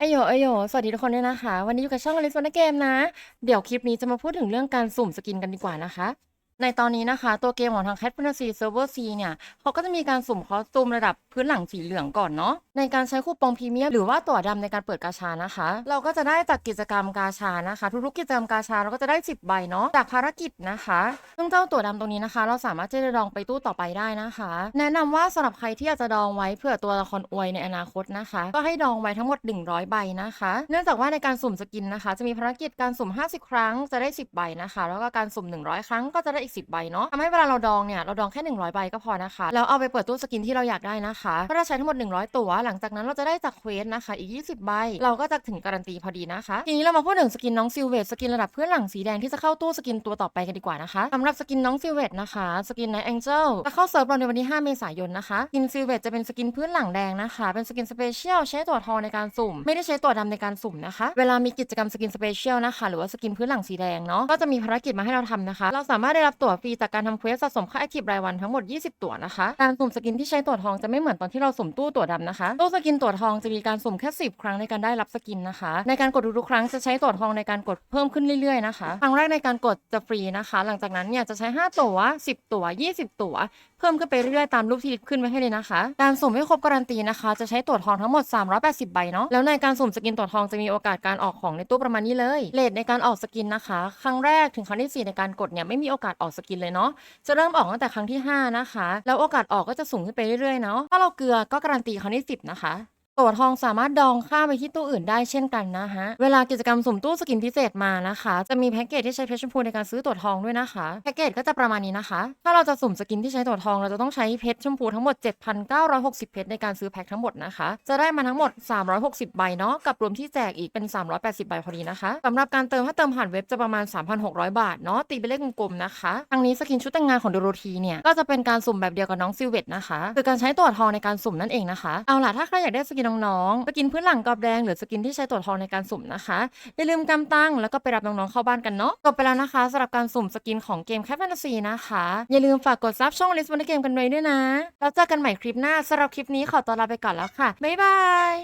อโยอโยสวัสดีทุกคนด้วยนะคะ วันนี้อยู่กับช่องอลิสวรรณเกมนะ เดี๋ยวคลิปนี้จะมาพูดถึงเรื่องการสุ่มสกินกันดีกว่านะคะ ในตอนนี้นะคะ ตัวเกมของทาง Cat Fantasy Server C เนี่ยเขาก็จะมีการสุ่มคอสตูมระดับพื้นหลังสีเหลืองก่อนเนาะในการใช้คูปองพรีเมียมหรือว่าตั๋วดำในการเปิดกาชานะคะ เราก็จะได้จากกิจกรรมกาชานะคะ ทุกๆกิจกรรมกาชาเราก็จะได้ 10 ใบเนาะจากภารกิจนะคะซึ่งเจ้าตั๋วดำตรงนี้นะคะ เราสามารถที่จะดองไปตู้ต่อไปได้นะคะ แนะนำว่าสำหรับใครที่อยากจะดองไว้เพื่อตัวละครอวยในอนาคตนะคะ ก็ให้ดองไว้ทั้งหมด 100 ใบนะคะ เนื่องจากว่าในการสุ่มสกินนะคะ จะมีภารกิจการสุ่ม 50 ครั้งจะได้ 10 ใบนะคะ แล้วก็การสุ่ม 100 ครั้งก็จะได้อีก10ใบเนาะทำให้เวลาเราดองเนี่ยเราดองแค่ 100 ใบก็พอนะคะ แล้วเอาไปเปิดตู้สกินที่เราอยากได้นะคะก็จะใช้ทั้งหมด 100 ตัว หลังจากนั้นเราจะได้จากเควสนะคะ อีก 20 ใบ เราก็จะถึงการันตีพอดีนะคะ ทีนี้เรามาพูดถึงสกินน้องซิลเวตสกินระดับเพื่อนหลังสีแดงที่จะเข้าตู้สกินตัวต่อไปกันดีกว่านะคะสำหรับสกินน้องซิลเวตนะคะ สกินในแองเจิลจะเข้าเซิร์ฟเราในวันที่ 5 เมษายนนะคะสกินซิลเวตจะเป็นสกินพื้นหลังแดงนะคะ เป็นสกินสเปเชียลใช้ตัวทองในการสุ่ม ไม่ได้ใช้ตัวดำในการสุ่มนะคะ เวลามีกิจกรรมสกินสเปเชียลนะคะ หรือว่าสกินพื้นหลังสีแดงเนาะ ก็จะมีภารกิจมาให้เราทำนะคะ เราสามารถได้รับตั๋วฟรีจากการทำเควสสะสมค่าแอคทีฟรายวันทั้งหมด 20 ตั๋วนะคะ การสุ่มสกินที่ใช้ตั๋วทองจะไม่เหมือนตอนที่เราสุ่มตู้ตั๋วดำนะคะ ตู้สกินตั๋วทองจะมีการสุ่มแค่ 10 ครั้งในการได้รับสกินนะคะ ในการกดทุกๆครั้งจะใช้ตั๋วทองในการกดเพิ่มขึ้นเรื่อยๆนะคะ ครั้งแรกในการกดจะฟรีนะคะ หลังจากนั้นเนี่ยจะใช้ 5 ตั๋ว 10 ตั๋ว 20 ตั๋ว เพิ่มขึ้นไปเรื่อยๆตามรูปที่ขึ้นไว้ให้เลยนะคะ การสุ่มไม่ครบการันตีนะคะ จะใช้ตัวทองทั้งหมด 380 ใบเนาะแล้วในการสุ่มสกินตัวทองจะมีโอกาสการออกของในตู้ประมาณนี้เลยเลทในการออกสกินนะคะ ครั้งแรกถึงครั้งที่สี่ในการกดเนี่ยไม่มีโอกาสออกสกินเลยเนาะจะเริ่มออกตั้งแต่ครั้งที่ 5 นะคะ แล้วโอกาสออกก็จะสูงขึ้นไปเรื่อยๆเนาะถ้าเราเกลือก็การันตีครั้งที่ 10 นะคะ ตั๋วทองสามารถดองข้ามไปที่ตู้อื่นได้เช่นกันนะฮะ เวลากิจกรรมสุ่มตู้สกินพิเศษมานะคะ จะมีแพ็กเกจที่ใช้เพชรชมพูในการซื้อตั๋วทองด้วยนะคะ แพ็กเกจก็จะประมาณนี้นะคะ ถ้าเราจะสุ่มสกินที่ใช้ตั๋วทอง เราจะต้องใช้เพชรชมพูทั้งหมด 7,960 เพชรในการซื้อแพ็คทั้งหมดนะคะ จะได้มาทั้งหมด 360 ใบเนาะ กับรวมที่แจกอีกเป็น 380 ใบพอดีนะคะสำหรับการเติมถ้าเติมผ่านเว็บจะประมาณ 3,600 บาทเนาะ ตีเป็นเลขกลมๆนะคะทางนี้สกินชุดแต่งงานของโดโรธีเนี่ย ก็จะเป็นการสุ่มแบบเดียวกับน้องซิลเวตนะคะ คือการใช้ตั๋วทองในการสุ่มนั่นเองนะคะ เอาล่ะถ้าใครอยากได้สกินน้องๆ สกินพื้นหลังกรอบแดงหรือสกินที่ใช้ตรวจทองในการสุ่มนะคะ อย่าลืมกำตั้งแล้วก็ไปรับน้องๆเข้าบ้านกันเนาะจบไปแล้วนะคะสำหรับการสุ่มสกินของเกมแคปแฟนตาซีนะคะ อย่าลืมฝากกดซับช่องลิสต์บนเกมกันไว้ด้วยนะ แล้วเจอกันใหม่คลิปหน้าสำหรับคลิปนี้ขอตัวลาไปก่อนแล้วค่ะบ๊ายบาย